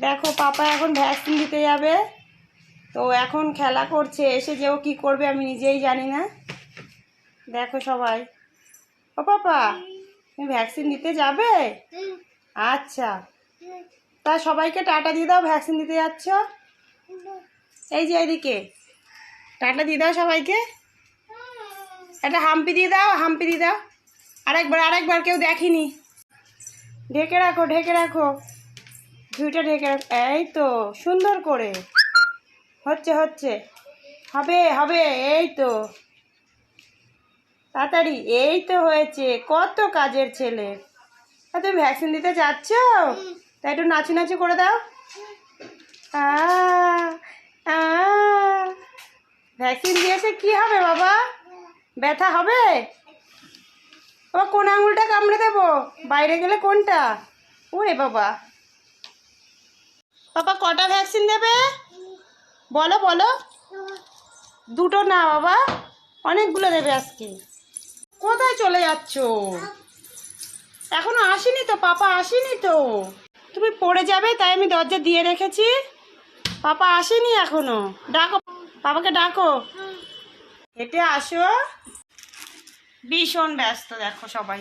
দেখো, পাপা এখন ভ্যাকসিন দিতে যাবে। তো এখন খেলা করছে, এসে যে ও কী করবে আমি নিজেই জানি না। দেখো সবাই। ও পাপা, তুমি ভ্যাকসিন দিতে যাবে? আচ্ছা। তা সবাইকে টাটা দিয়ে দাও ভ্যাকসিন দিতে যাচ্ছ? এই যে এদিকে। টাটা দিয়ে দাও সবাইকে। একটা হাম্পি দিয়ে দাও, হাম্পি দিয়ে দাও। আরেকবার আরেকবার কেউ দেখেনি। ঢেকে রাখো ঢেকে রাখো। ঝুঁইটা ঢেকে রাখো এই তো, সুন্দর করে। হচ্ছে হচ্ছে। হবে হবে, এই তো। তাড়াতাড়ি, এই তো হয়েছে। কত কাজের ছেলে। তা তুমি ভ্যাকসিন দিতে যাচ্ছ? তাই একটু নাচু নাচু করে দাও। ভ্যাকসিন দিয়েছে, কি হবে বাবা? ব্যথা হবে? বাবা কোন আঙুলটা কামড়ে দেবো? বাইরে গেলে কোনটা? ওরে বাবা। বাবা, কটা ভ্যাকসিন দেবে? বলো বলো। দুটো না, বাবা। অনেকগুলো দেবে আজকে। কোথায় চলে যাচ্ছ? এখনও আসেনি তো, পাপা আসেনি তো। তুমি পড়ে যাবে, তাই আমি দরজা দিয়ে রেখেছি। পাপা আসেনি এখনও। ডাকো পাপাকে ডাকো। হেঁটে আসো। ভীষণ ব্যস্ত দেখো সবাই।